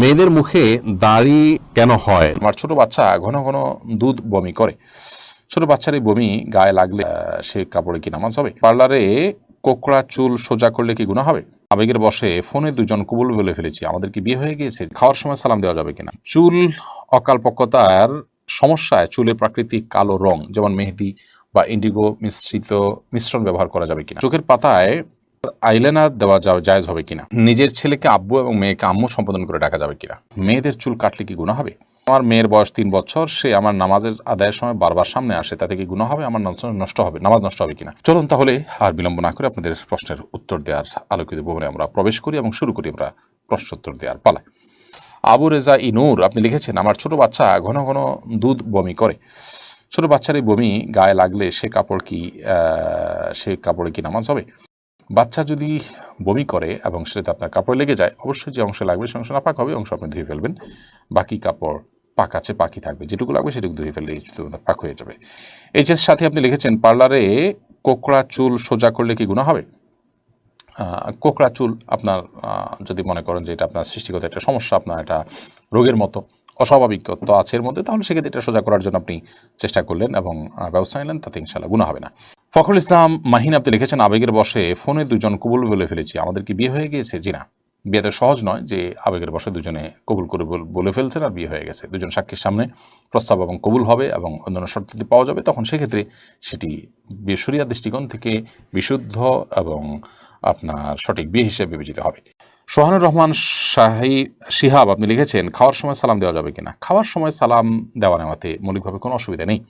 মেয়েদের মুখে দাড়ি কেন হয়? আমার ছোট বাচ্চা ঘন ঘন দুধ বমি করে। ছোট বাচ্চার এই বমি গায়ে লাগলে সে কাপড়ে কি নামাজ হবে? পার্লারে কোকড়া চুল সোজা করলে কি গুণা হবে? আবেগের বসে ফোনে দুজন কবুল বলে ফেলেছি, আমাদের কি বিয়ে হয়ে গিয়েছে? খাওয়ার সময় সালাম দেওয়া যাবে কিনা? চুল অকালপক্কতার সমস্যায় চুলের প্রাকৃতিক কালো রং, যেমন মেহেদি বা ইন্ডিগো মিশ্রিত মিশ্রণ ব্যবহার করা যাবে কিনা? চোখের পাতায় আইলাইনার দেওয়া যাবে জায়েজ হবে কিনা? নিজের ছেলেকে আব্বু এবং মেয়েকে আম্মু সম্পাদন করে ডাকা যাবে কিনা? মেয়েদের চুল কাটলে কি গুণা হবে? আমার মেয়ের বয়স তিন বছর, সে আমার নামাজের আদায়ের সময় বারবার সামনে আসে, তাতে কি গুণা হবে? আমার নষ্ট হবে নামাজ নষ্ট হবে কিনা? চলুন তাহলে আর বিলম্ব না করে আপনাদের প্রশ্নের উত্তর দেওয়ার আলোকিত ভবনে আমরা প্রবেশ করি এবং শুরু করি আমরা প্রশ্নোত্তর দেওয়ার পালায় আবু রেজা ইনুর আপনি লিখেছেন, আমার ছোট বাচ্চা ঘন ঘন দুধ বমি করে। ছোট বাচ্চার এই বমি গায়ে লাগলে সে কাপড় কি সে কাপড়ে কি নামাজ হবে? বাচ্চা যদি বমি করে এবং সেটাতে আপনার কাপড়ে লেগে যায়, অবশ্যই যে অংশ লাগবে সে অংশ নাপাক হবে, অংশ আপনি ধুয়ে ফেলবেন। বাকি কাপড় পাক আছে পাকি থাকবে। যেটুকু লাগবে সেটুকু ধুয়ে ফেললে পাক হয়ে যাবে। এইচএস সাথে আপনি লিখেছেন, পার্লারে কোকড়া চুল সোজা করলে কি গুণা হবে? কোকড়া চুল আপনার যদি মনে করেন যে এটা আপনার সৃষ্টিগত একটা সমস্যা, আপনার একটা রোগের মতো অস্বাভাবিকত্ব আছে এর মধ্যে, তাহলে সেক্ষেত্রে এটা সোজা করার জন্য আপনি চেষ্টা করলেন এবং ব্যবস্থা নিলেন, তাতে ইনশাল্লাহ গুণা হবে না। ফখরুল ইসলাম মাহিন, আপনি লিখেছেন, আবেগের বসে ফোনে দুজন কবুল বলে ফেলেছি। আমাদের কি বিয়ে হয়ে গিয়েছে? জি না। বিয়েতে সহজ নয় যে আবেগের বসে দুজনে কবুল করে বলে ফেলছেন আর বিয়ে হয়ে গেছে। দুজন সাক্ষীর সামনে প্রস্তাব এবং কবুল হবে এবং অন্যান্য শর্ত যদি পাওয়া যাবে। তখন সেক্ষেত্রে সেটি বিয়ে শরিয়া দৃষ্টিকোণ থেকে বিশুদ্ধ এবং আপনার সঠিক বিয়ে হিসেবে বিবেচিত হবে। সোহানুর রহমান শাহি, শিহাব, আপনি লিখেছেন, খাওয়ার সময় সালাম দেওয়া যাবে কিনা? খাওয়ার সময় সালাম দেওয়া নেওয়াতে মৌলিকভাবে কোনো অসুবিধা নেই।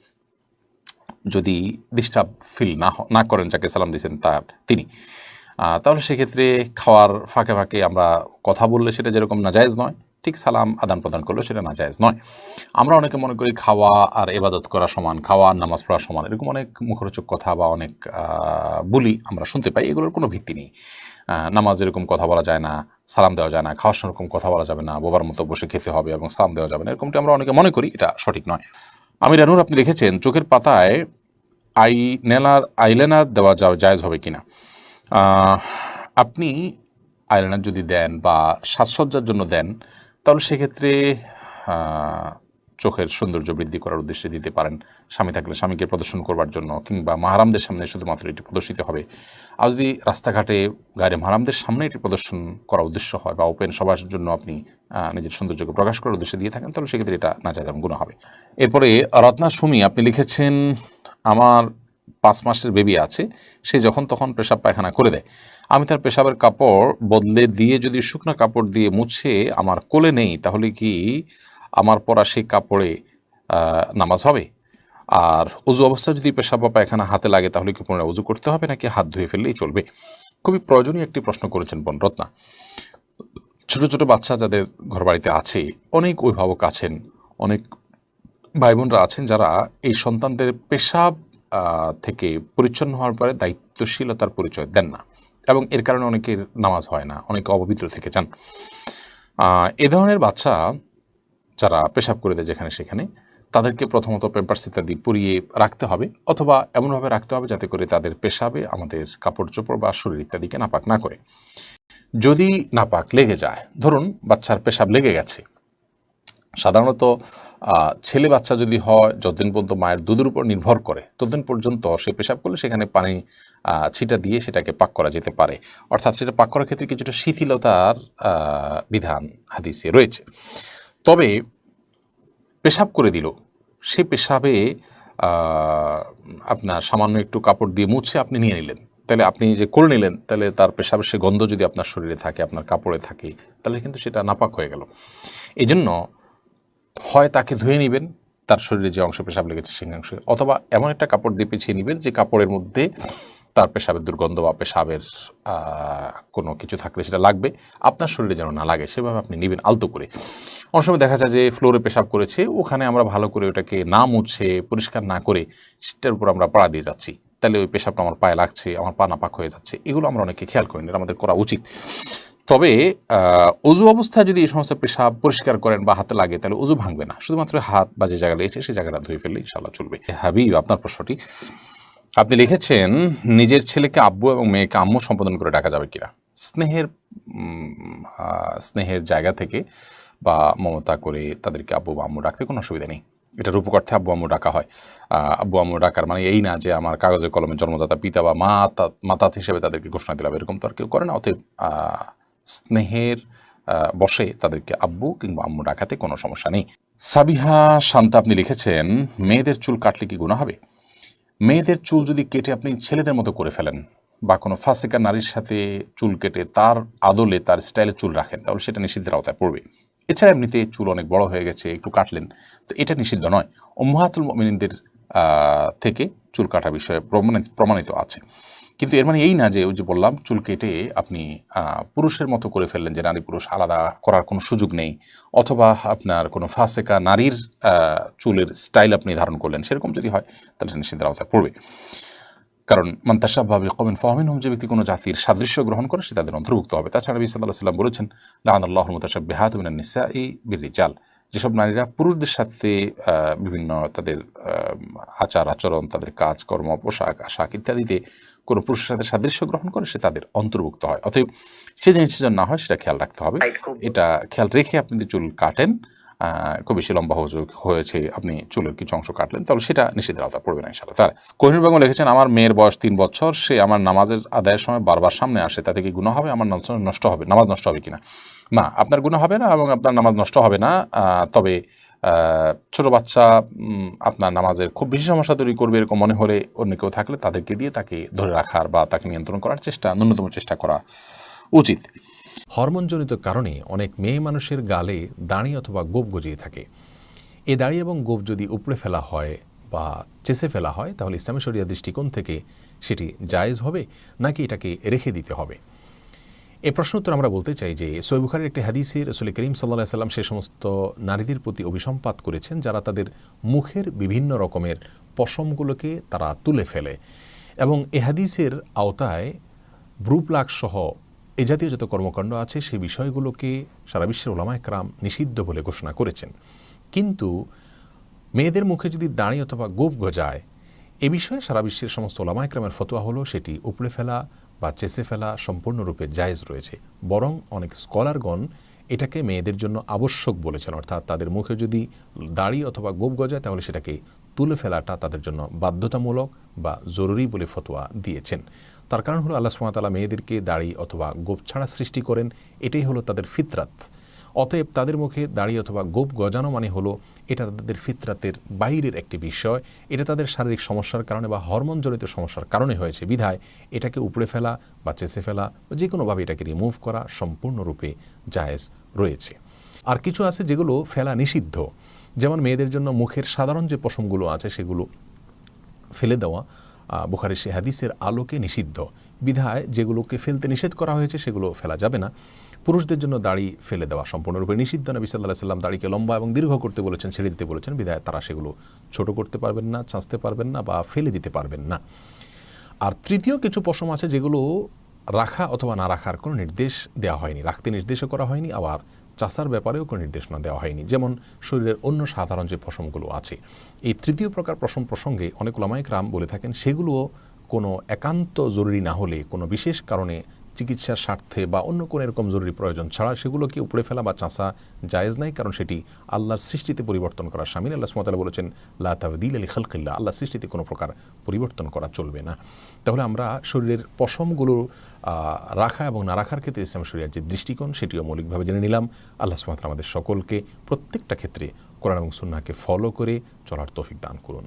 যদি ডিস্টার্ব ফিল না না করেন, যাকে সালাম দিয়েছেন তার তিনি। তাহলে সেক্ষেত্রে খাওয়ার ফাঁকে ফাঁকে আমরা কথা বললে সেটা যেরকম নাজায়েজ নয়, ঠিক সালাম আদান প্রদান করলেও সেটা নাজায়েজ নয়। আমরা অনেকে মনে করি খাওয়া আর এবাদত করা সমান, খাওয়া আর নামাজ পড়া সমান, এরকম অনেক মুখরোচক কথা বা অনেক বুলি আমরা শুনতে পাই, এগুলোর কোনো ভিত্তি নেই। নামাজ এরকম কথা বলা যায় না, সালাম দেওয়া যায় না, খাওয়ার সেরকম কথা বলা যাবে না, বোবার মতো বসে খেতে হবে এবং সালাম দেওয়া যাবে না, এরকমটি আমরা অনেকে মনে করি, এটা সঠিক নয়। আমি রানুর আপনি লিখেছেন, চোখের পাতায় আই নেলার আইলাইনার দেওয়া যা, জায়েজ হবে কিনা? আপনি আইলাইনার যদি দেন বা সাজসজ্জার জন্য দেন, তাহলে সেক্ষেত্রে চোখের সৌন্দর্য বৃদ্ধি করার উদ্দেশ্যে দিতে পারেন। স্বামী থাকলে স্বামীকে প্রদর্শন করবার জন্য কিংবা মাহারামদের সামনে শুধুমাত্র এটি প্রদর্শিত হবে। আর যদি রাস্তাঘাটে গাড়ি মাহারামদের সামনে এটি প্রদর্শন করার উদ্দেশ্য হয় বা ওপেন সবার জন্য আপনি নিজের সৌন্দর্যকে প্রকাশ করার উদ্দেশ্যে দিয়ে থাকেন, তাহলে সেক্ষেত্রে এটা না যায় গুণ হবে। এরপরে, রত্না সুমি, আপনি লিখেছেন আমার পাঁচ মাসের বেবি আছে, সে যখন তখন পেশাব পায়খানা করে দেয়। আমি তার পেশাবের কাপড় বদলে দিয়ে যদি শুকনো কাপড় দিয়ে মুছে আমার কোলে নেই, তাহলে কি আমার পরা সেই কাপড়ে নামাজ হবে? আর উজু অবস্থা যদি পেশাব বা পায়খানা হাতে লাগে, তাহলে কি পুনরায় উজু করতে হবে, নাকি হাত ধুয়ে ফেললেই চলবে? খুবই প্রয়োজনীয় একটি প্রশ্ন করেছেন বন রত্না। ছোট ছোট বাচ্চা যাদের ঘরবাড়িতে আছে, অনেক অভিভাবক আছেন, অনেক ভাই বোনরা আছেন যারা এই সন্তানদের পেশাব থেকে পরিচ্ছন্ন হওয়ার পরে দায়িত্বশীলতার পরিচয় দেন না এবং এর কারণে অনেকের নামাজ হয় না, অনেকে অপবিত্র থেকে যান। এ ধরনের বাচ্চা যারা পেশাব করে দেয় যেখানে সেখানে, তাদেরকে প্রথমত পেম্পার্স ইত্যাদি পুড়িয়ে রাখতে হবে অথবা এমনভাবে রাখতে হবে যাতে করে তাদের পেশাবে আমাদের কাপড় চোপড় বা শরীর ইত্যাদিকে নাপাক না করে। যদি নাপাক লেগে যায়, ধরুন বাচ্চার পেশাব লেগে গেছে সাধারণত ছেলে বাচ্চা যদি হয়, যতদিন পর্যন্ত মায়ের দুধের উপর নির্ভর করে, ততদিন পর্যন্ত সে পেশাব করলে সেখানে পানি ছিটা দিয়ে সেটাকে পাক করা যেতে পারে। অর্থাৎ সেটা পাক করার ক্ষেত্রে কিছুটা শিথিলতার বিধান হাদিসে রয়েছে। তবে পেশাব করে দিল। সে পেশাবে আপনার সামান্য একটু কাপড় দিয়ে মুছে আপনি নিয়ে নিলেন। তাহলে আপনি যে করে নিলেন, তাহলে তার পেশাবের সে গন্ধ যদি আপনার শরীরে থাকে, আপনার কাপড়ে থাকে, তাহলে কিন্তু সেটা নাপাক হয়ে গেল। এই জন্য হয় তাকে ধুয়ে নেবেন, তার শরীরে যে অংশ পেশাব লেগেছে সেই অংশে অথবা এমন একটা কাপড় দিয়ে পিছিয়ে নেবেন যে কাপড়ের মধ্যে তার পেশাবের দুর্গন্ধ বা পেশাবের কোনো কিছু থাকলে সেটা লাগবে। আপনার শরীরে যেন না লাগে, সেভাবে আপনি নেবেন আলতো করে। অনেক সময় দেখা যায় যে ফ্লোরে পেশাব করেছে, ওখানে আমরা ভালো করে ওটাকে না মুছে, পরিষ্কার না করে সেটার উপর আমরা পাড়া দিয়ে যাচ্ছি। তাহলে ওই পেশাবটা আমার পায়ে লাগছে, আমার পা নাপাক হয়ে যাচ্ছে। এগুলো আমরা অনেকে খেয়াল করি না আমাদের করা উচিত। তবে অজু অবস্থায় যদি এই সমস্ত পেশাব পরিষ্কার করেন বা হাতে লাগে, তাহলে অজু ভাঙবে না। শুধুমাত্র হাত বা যে জায়গা লেগেছে, সেই জায়গাটা ধুয়ে ফেললে ইনশাল্লাহ চলবে। হাবিব, আপনার প্রশ্নটি? আপনি লিখেছেন, নিজের ছেলেকে আব্বু এবং মেয়েকে আম্মু সম্পাদন করে ডাকা যাবে কিনা? স্নেহের স্নেহের জায়গা থেকে বা মমতা করে তাদেরকে আব্বু বা আম্মু ডাকতে কোনো অসুবিধা নেই। এটা রূপকর্থে আব্বু আম্মু ডাকা হয়। আব্বু আম্মু ডাকার মানে এই না যে আমার কাগজে কলমে জন্মদাতা পিতা বা মাতা মাতাত হিসেবে তাদেরকে ঘোষণা দিলাম, এরকম তো আর কেউ করে না, অতএব স্নেহের বসে তাদেরকে আব্বু কিংবা আম্মু ডাকাতে কোনো সমস্যা নেই। সাবিহা শান্তা, আপনি লিখেছেন, মেয়েদের চুল কাটলে কি গুণা হবে? মেয়েদের চুল যদি কেটে আপনি ছেলেদের মতো করে ফেলেন বা কোনো ফাসিকা নারীর সাথে চুল কেটে তার আদলে, তার স্টাইলে চুল রাখেন, তাহলে সেটা নিষিদ্ধের আওতায় পড়বে। এছাড়া এমনিতে চুল অনেক বড় হয়ে গেছে, একটু কাটলেন, তো এটা নিষিদ্ধ নয়। উম্মাহাতুল মিনিনদের থেকে চুল কাটা বিষয়ে প্রমাণিত আছে। কিন্তু এর মানে এই না যে ওই যে বললাম, চুল কেটে আপনি পুরুষের মতো করে ফেললেন যে নারী পুরুষ আলাদা করার কোনো সুযোগ নেই, অথবা আপনার কোনো ফাসেকা নারীর চুলের স্টাইল আপনি ধারণ করলেন, সেরকম যদি হয়, তাহলে সেটা নিষিদ্ধের আওতায় পড়বে। কারণ মন্তাসাভাবে কমেন ফাহমিন হোম যে ব্যক্তি কোনো জাতির সাদৃশ্য গ্রহণ করে, সে তাদের অন্তর্ভুক্ত হবে। তাছাড়া নবী সাল্লাম বলেছেন লাহান আল্লাহ মুতাসাবিহাত মিনান নিসা ই বিরিজাল যেসব নারীরা পুরুষদের সাথে বিভিন্ন তাদের আচার আচরণ তাদের কাজকর্ম, পোশাক, আশাক ইত্যাদিতে কোনো পুরুষের সাথে সাদৃশ্য গ্রহণ করে সে তাদের অন্তর্ভুক্ত হয়। অতএব সে জিনিসটা যেন না হয় সেটা খেয়াল রাখতে হবে। এটা খেয়াল রেখে আপনি যদি চুল কাটেন খুব বেশি লম্বা হয়ে- হয়েছে আপনি চুলের কিছু অংশ কাটলেন তাহলে সেটা নিষিদ্ধের আওতা পড়বে না ইনশাল্লাহ তার কোহিনুর বেগম লিখেছেন আমার মেয়ের বয়স তিন বছর সে আমার নামাজের আদায়ের সময় বারবার সামনে আসে তাতে কি গুণ হবে? আমার নষ্ট হবে নামাজ নষ্ট হবে কিনা? না আপনার গুণ হবে না এবং আপনার নামাজ নষ্ট হবে না তবে ছোট বাচ্চা আপনার নামাজের খুব বেশি সমস্যা তৈরি করবে এরকম মনে হলে অন্য কেউ থাকলে তাদেরকে দিয়ে তাকে ধরে রাখার বা তাকে নিয়ন্ত্রণ করার চেষ্টা, ন্যূনতম চেষ্টা করা উচিত। হরমোনজনিত কারণে অনেক মেয়ে মানুষের গালে দাড়ি অথবা গোপ গজিয়ে থাকে। এ দাড়ি এবং গোপ যদি উপড়ে ফেলা হয় বা চেষে ফেলা হয়, তাহলে ইসলামী শরিয়া দৃষ্টিকোণ থেকে সেটি জায়েজ হবে, নাকি এটাকে রেখে দিতে হবে? এ প্রশ্ন উত্তর আমরা বলতে চাই যে সৈবুখারের একটি হাদিসে রসুল করিম সাল্লাহ সাল্লাম সে সমস্ত নারীদের প্রতি অভিসম্পাত করেছেন যারা তাদের মুখের বিভিন্ন রকমের পশমগুলোকে তারা তুলে ফেলে। এবং এ হাদিসের আওতায় ব্রুপ্লাক সহ এ জাতীয় যত কর্মকাণ্ড আছে সেই বিষয়গুলোকে সারা বিশ্বের ওলামায় ক্রাম নিষিদ্ধ বলে ঘোষণা করেছেন। কিন্তু মেয়েদের মুখে যদি দাঁড়িয়ে অথবা গোপ গজায়, এ বিষয়ে সারা বিশ্বের সমস্ত ওলামাইক্রামের ফতোয়া হলো সেটি উপড়ে ফেলা বা চেসে ফেলা সম্পূর্ণরূপে জায়েজ রয়েছে। বরং অনেক স্কলারগণ এটাকে মেয়েদের জন্য আবশ্যক বলেছেন। অর্থাৎ তাদের মুখে যদি দাড়ি অথবা গোপ গজায়, তাহলে সেটাকে তুলে ফেলাটা তাদের জন্য বাধ্যতামূলক বা জরুরি বলে ফতোয়া দিয়েছেন। তার কারণ হলো আল্লাহ সুমাতালা মেয়েদেরকে দাড়ি অথবা গোপ ছাড়া সৃষ্টি করেন। এটাই হলো তাদের ফিতরাত। অতএব তাদের মুখে দাড়ি অথবা গোপ গজানো মানে হলো, এটা তাদের ফিতরাতের বাইরের একটি বিষয়। এটা তাদের শারীরিক সমস্যার কারণে বা হরমোনজনিত সমস্যার কারণে হয়েছে। বিধায় এটাকে উপড়ে ফেলা বা চেষে ফেলা বা যে কোনোভাবে এটাকে রিমুভ করা সম্পূর্ণরূপে জায়েজ রয়েছে। আর কিছু আছে যেগুলো ফেলা নিষিদ্ধ। যেমন মেয়েদের জন্য মুখের সাধারণ যে পশমগুলো আছে সেগুলো ফেলে দেওয়া বুখারী সে হাদিসের আলোকে নিষিদ্ধ। বিধায় যেগুলোকে ফেলতে নিষেধ করা হয়েছে সেগুলো ফেলা যাবে না। পুরুষদের জন্য দাড়ি ফেলে দেওয়া সম্পূর্ণরূপে নিষিদ্ধ। নবী সাল্লাহ সাল্লাম দাড়িকে লম্বা এবং দীর্ঘ করতে বলেছেন ছেড়ে দিতে বলেছেন। বিধায় তারা সেগুলো ছোট করতে পারবেন না, চাঁচতে পারবেন না বা ফেলে দিতে পারবেন না। আর তৃতীয় কিছু পশম আছে যেগুলো রাখা অথবা না রাখার কোনো নির্দেশ দেওয়া হয়নি, রাখতে নির্দেশও করা হয়নি, আবার চাষার ব্যাপারেও কোনো নির্দেশনা দেওয়া হয়নি। যেমন শরীরের অন্য সাধারণ যে পশমগুলো আছে। এই তৃতীয় প্রকার পশম প্রসঙ্গে অনেক লামায়িক রাম বলে থাকেন সেগুলোও কোনো একান্ত জরুরি না হলে, কোনো বিশেষ কারণে চিকিৎসার স্বার্থে বা অন্য কোনো এরকম জরুরি প্রয়োজন ছাড়া সেগুলোকে উপড়ে ফেলা বা চাষা জায়েজ নাই, কারণ সেটি আল্লাহর সৃষ্টিতে পরিবর্তন করা সামিল আল্লাহ সুমতালা বলেছেন, লা তাবদিল আলী খালকিল্লা আল্লাহ সৃষ্টিতে কোনো প্রকার পরিবর্তন করা চলবে না। তাহলে আমরা শরীরের পশমগুলো রাখা এবং না রাখার ক্ষেত্রে ইসলাম শরিয়ার যে দৃষ্টিকোণ, সেটিও মৌলিকভাবে জেনে নিলাম। আল্লাহ সুমাত্রা আমাদের সকলকে প্রত্যেকটা ক্ষেত্রে কোরআন এবং সুন্নাহকে ফলো করে চলার তৌফিক দান করুন।